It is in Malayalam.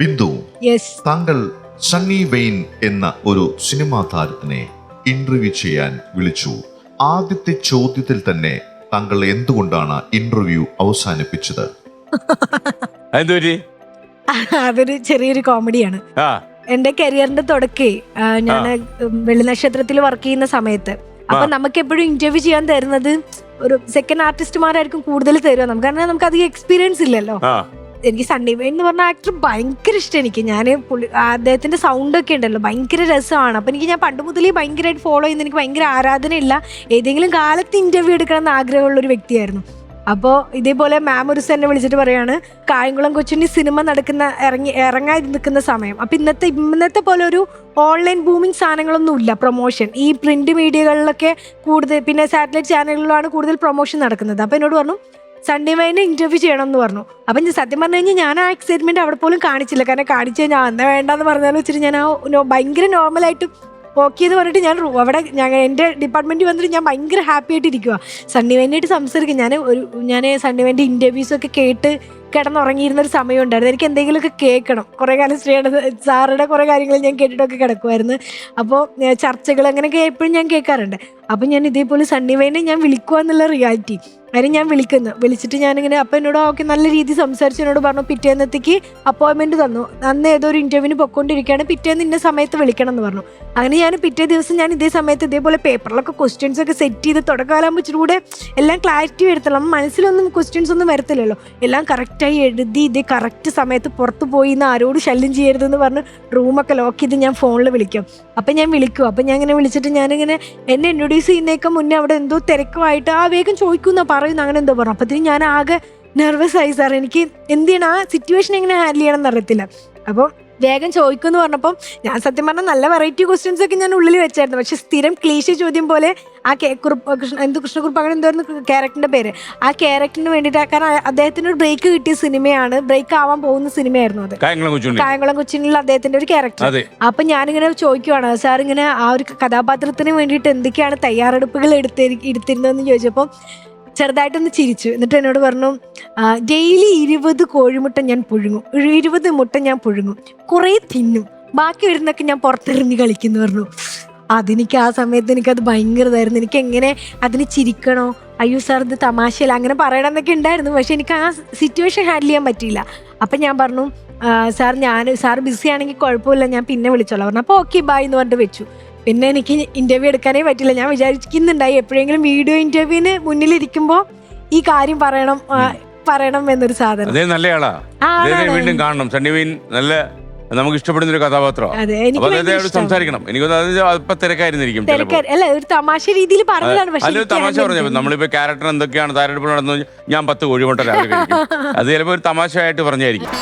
ബിന്ദു യെസ് താങ്കൾ സണ്ണി വെയിൻ എന്ന ഒരു സിനിമാ താരത്തിനെ ഇന്റർവ്യൂ ചെയ്യാൻ വിളിച്ചു. ആദ്യത്തെ ചോദ്യത്തിൽ തന്നെ താങ്കൾ എന്തുകൊണ്ടാണ് ഇന്റർവ്യൂ അവസാനിപ്പിച്ചത്? അതൊരു ചെറിയൊരു കോമഡിയാണ്. ആ. എന്റെ കരിയറിന്റെ തുടക്കേ ഞാൻ വെള്ളിനക്ഷത്രത്തിൽ വർക്ക് ചെയ്യുന്ന സമയത്ത്. അപ്പൊ നമുക്ക് എപ്പോഴും ഇന്റർവ്യൂ ചെയ്യാൻ തരുന്നത് ഒരു സെക്കൻഡ് ആർട്ടിസ്റ്റുമാരായിരിക്കും കൂടുതൽ തരുക. നമുക്ക് കാരണം നമുക്ക് അധികം എക്സ്പീരിയൻസ് ഇല്ലല്ലോ. ആ. എനിക്ക് സണ്ണി വെയിൻ എന്ന് പറഞ്ഞ ആക്ടർ ഭയങ്കര ഇഷ്ടം എനിക്ക്. ഞാൻ പുള്ളി അദ്ദേഹത്തിന്റെ സൗണ്ട് ഒക്കെ ഉണ്ടല്ലോ ഭയങ്കര രസമാണ്. അപ്പൊ എനിക്ക് ഞാൻ പണ്ട് മുതലേ ഭയങ്കരമായിട്ട് ഫോളോ ചെയ്യുന്ന എനിക്ക് ഭയങ്കര ആരാധനയില്ല. ഏതെങ്കിലും കാലത്ത് ഇന്റർവ്യൂ എടുക്കണം എന്ന് ആഗ്രഹമുള്ള ഒരു വ്യക്തിയായിരുന്നു. അപ്പോൾ ഇതേപോലെ മാം ഒരു എന്നെ വിളിച്ചിട്ട് പറയാണ് കായംകുളം കൊച്ചിന്റെ സിനിമ നടക്കുന്ന ഇറങ്ങി ഇറങ്ങാൻ നിൽക്കുന്ന സമയം. അപ്പം ഇന്നത്തെ ഇന്നത്തെ പോലെ ഒരു ഓൺലൈൻ ബൂമിങ് സാധനങ്ങളൊന്നും ഇല്ല പ്രൊമോഷൻ ഈ പ്രിന്റ് മീഡിയകളിലൊക്കെ കൂടുതൽ പിന്നെ സാറ്റലൈറ്റ് ചാനലുകളിലാണ് കൂടുതൽ പ്രൊമോഷൻ നടക്കുന്നത്. അപ്പോൾ എന്നോട് പറഞ്ഞു സൺഡേ മൈനെ ഇന്റർവ്യൂ ചെയ്യണം എന്ന് പറഞ്ഞു. അപ്പം ഞാൻ സത്യം പറഞ്ഞു കഴിഞ്ഞാൽ ഞാൻ ആ എക്സൈറ്റ്മെന്റ് അവിടെ പോലും കാണിച്ചില്ല. കാരണം കാണിച്ചു കഴിഞ്ഞാൽ അന്ന വേണ്ടെന്ന് പറഞ്ഞാലും വെച്ചിട്ട് ഞാൻ ആ ഭയങ്കര നോർമലായിട്ട് ഓക്കെ എന്ന് പറഞ്ഞിട്ട് ഞാൻ അവിടെ ഞാൻ എന്റെ ഡിപ്പാർട്ട്മെന്റ് വന്നിട്ട് ഞാൻ ഭയങ്കര ഹാപ്പി ആയിട്ട് ഇരിക്കുക സണ്ണി വേനായിട്ട് സംസാരിക്കും. ഞാൻ ഒരു ഞാൻ സണ്ണി ഇന്റർവ്യൂസ് ഒക്കെ കേട്ട് കിടന്നുറങ്ങിയിരുന്ന ഒരു സമയം ഉണ്ടായിരുന്നു. എനിക്ക് എന്തെങ്കിലുമൊക്കെ കേൾക്കണം. കുറേ കാലം ശ്രീയുടെ സാറുടെ കുറേ കാര്യങ്ങൾ ഞാൻ കേട്ടിട്ടൊക്കെ കിടക്കുമായിരുന്നു അപ്പോൾ ചർച്ചകൾ അങ്ങനെയൊക്കെ എപ്പോഴും ഞാൻ കേൾക്കാറുണ്ട്. അപ്പം ഞാൻ ഇതേപോലെ സണ്ണി ഞാൻ വിളിക്കുക എന്നുള്ള റിയാലിറ്റി കാര്യം ഞാൻ വിളിക്കുന്നു. വിളിച്ചിട്ട് ഞാനിങ്ങനെ അപ്പം എന്നോട് ഓക്കെ നല്ല രീതിയിൽ സംസാരിച്ച്. എന്നോട് പറഞ്ഞു പിറ്റേന്നത്തേക്ക് അപ്പോയിൻമെന്റ് തന്നു. അന്ന് ഏതോ ഒരു ഇന്റർവ്യൂവിന് പൊയ്ക്കൊണ്ടിരിക്കുകയാണ്. പിറ്റേന്ന് ഇന്ന സമയത്ത് വിളിക്കണം എന്ന് പറഞ്ഞു. അങ്ങനെ ഞാൻ പിറ്റേ ദിവസം ഞാൻ ഇതേ സമയത്ത് ഇതേപോലെ പേപ്പറിലൊക്കെ ക്വസ്റ്റ്യൻസ് ഒക്കെ സെറ്റ് ചെയ്ത് തുടക്കാലം ഇച്ചിരി കൂടെ എല്ലാം ക്ലാരിറ്റി വരുത്തണം. നമ്മൾ മനസ്സിലൊന്നും ക്വസ്റ്റ്യൻസ് ഒന്നും വരത്തില്ലല്ലോ. എല്ലാം കറക്റ്റായി എഴുതി ഇതേ കറക്റ്റ് സമയത്ത് പുറത്ത് പോയി എന്ന് ആരോട് ശല്യം ചെയ്യരുതെന്ന് പറഞ്ഞ് റൂമൊക്കെ ലോക്ക് ചെയ്ത് ഞാൻ ഫോണിൽ വിളിക്കും. അപ്പം ഞാൻ വിളിക്കും. അപ്പം ഞാൻ ഇങ്ങനെ വിളിച്ചിട്ട് ഞാനിങ്ങനെ എന്നെ ഇൻട്രൊഡ്യൂസ് ചെയ്യുന്നേക്ക് മുന്നേ അവിടെ എന്തോ തിരക്കുമായിട്ട് ആ വേഗം ചോദിക്കുന്ന പറയുന്നു അങ്ങനെ എന്തോ പറഞ്ഞു. അപ്പത്തിന് ഞാൻ ആകെ നെർവസ് ആയി സാർ എനിക്ക് എന്ത് ചെയ്യണം? ആ സിറ്റുവേഷൻ എങ്ങനെ ഹാൻഡിൽ ചെയ്യണം എന്നറിയത്തില്ല അപ്പോൾ വേഗം ചോദിക്കുമെന്ന് പറഞ്ഞപ്പം ഞാൻ സത്യം പറഞ്ഞാൽ നല്ല വെറൈറ്റി ക്വസ്റ്റ്യൻസ് ഒക്കെ ഞാൻ ഉള്ളിൽ വെച്ചായിരുന്നു. പക്ഷെ സ്ഥിരം ക്ലീശ ചോദ്യം പോലെ ആ കെ കുറുപ്പ് കൃഷ്ണ എന്ത് കൃഷ്ണകുറുപ്പ് അങ്ങനെ എന്തായിരുന്നു ക്യാരക്ടറിന്റെ പേര്. ആ ക്യാരക്ടറിന് വേണ്ടിയിട്ട് കാരണം അദ്ദേഹത്തിന് ഒരു ബ്രേക്ക് കിട്ടിയ സിനിമയാണ്. ബ്രേക്ക് ആവാൻ പോകുന്ന സിനിമയായിരുന്നു അത്. കായംകുളം കൊച്ചിനുള്ള അദ്ദേഹത്തിന്റെ കൊച്ചിനിൽ അദ്ദേഹത്തിന്റെ ഒരു ക്യാരക്ടർ അപ്പം അപ്പൊ ഞാനിങ്ങനെ ചോദിക്കുവാണ് സാർ ഇങ്ങനെ ആ ഒരു കഥാപാത്രത്തിന് വേണ്ടിയിട്ട് എന്തൊക്കെയാണ് തയ്യാറെടുപ്പുകൾ എടുത്തി എടുത്തിരുന്നതെന്ന് ചോദിച്ചപ്പോൾ ചെറുതായിട്ടൊന്ന് ചിരിച്ചു. എന്നിട്ട് എന്നോട് പറഞ്ഞു ഡെയിലി ഇരുപത് കോഴിമുട്ട ഞാൻ പുഴുങ്ങും. ഇരുപത് മുട്ട ഞാൻ പുഴുങ്ങും. കുറേ തിന്നും. ബാക്കി വരുന്നൊക്കെ ഞാൻ പുറത്തെറിഞ്ഞ് കളിക്കുന്നു പറഞ്ഞു. അതെനിക്ക് ആ സമയത്ത് എനിക്കത് ഭയങ്കര ഇതായിരുന്നു. എനിക്ക് എങ്ങനെ അതിന് ചിരിക്കണോ? അയ്യോ സാർ ഇത് തമാശയല്ല. അങ്ങനെ പറയണം എന്നൊക്കെ ഉണ്ടായിരുന്നു. പക്ഷെ എനിക്ക് ആ സിറ്റുവേഷൻ ഹാൻഡിൽ ചെയ്യാൻ പറ്റിയില്ല. അപ്പം ഞാൻ പറഞ്ഞു "ആ, സാർ ഞാൻ സാർ ബിസി ആണെങ്കിൽ കുഴപ്പമില്ല. ഞാൻ പിന്നെ വിളിച്ചോളാം. പറഞ്ഞു അപ്പോൾ ഓക്കെ ബായ് എന്ന് പറഞ്ഞിട്ട് വെച്ചു. പിന്നെ എനിക്ക് ഇന്റർവ്യൂ എടുക്കാനേ പറ്റില്ല. ഞാൻ വിചാരിക്കുന്നുണ്ടായി എപ്പോഴെങ്കിലും വീഡിയോ ഇന്റർവ്യൂവിന് മുന്നിലിരിക്കുമ്പോൾ ഈ കാര്യം പറയണം ആ, പറയണം എന്നൊരു സാധനം. അതേ നല്ലയാളാ. ആളാ ആ, അദ്ദേഹത്തെ ആളാണ്. വീണ്ടും കാണണം. സണ്ണിവീൻ നല്ല നമുക്ക് ഇഷ്ടപ്പെടുന്ന ഒരു കഥാപാത്രമാണ് അതെ എനിക്ക് ഭയങ്കര. സംസാരിക്കണം. എനിക്ക് തോന്നുന്നത് അത് അല്പം തിരക്കായിരുന്നിരിക്കും ചിലപ്പോ. തിരക്കാര് അല്ല ഒരു തമാശ രീതിയിൽ പറഞ്ഞതാണ് പക്ഷെ അതിലൊരു എനിക്ക് തമാശ നമ്മളിപ്പോ ക്യാരക്ടർ എന്തൊക്കെയാണ് താരെടുപ്പ് നടന്നു ഞാൻ പത്ത് കോഴിമുട്ട രാവിലെ കഴിക്കും. അത് ചിലപ്പോ ഒരു തമാശയായിട്ട് പറഞ്ഞായിരിക്കും.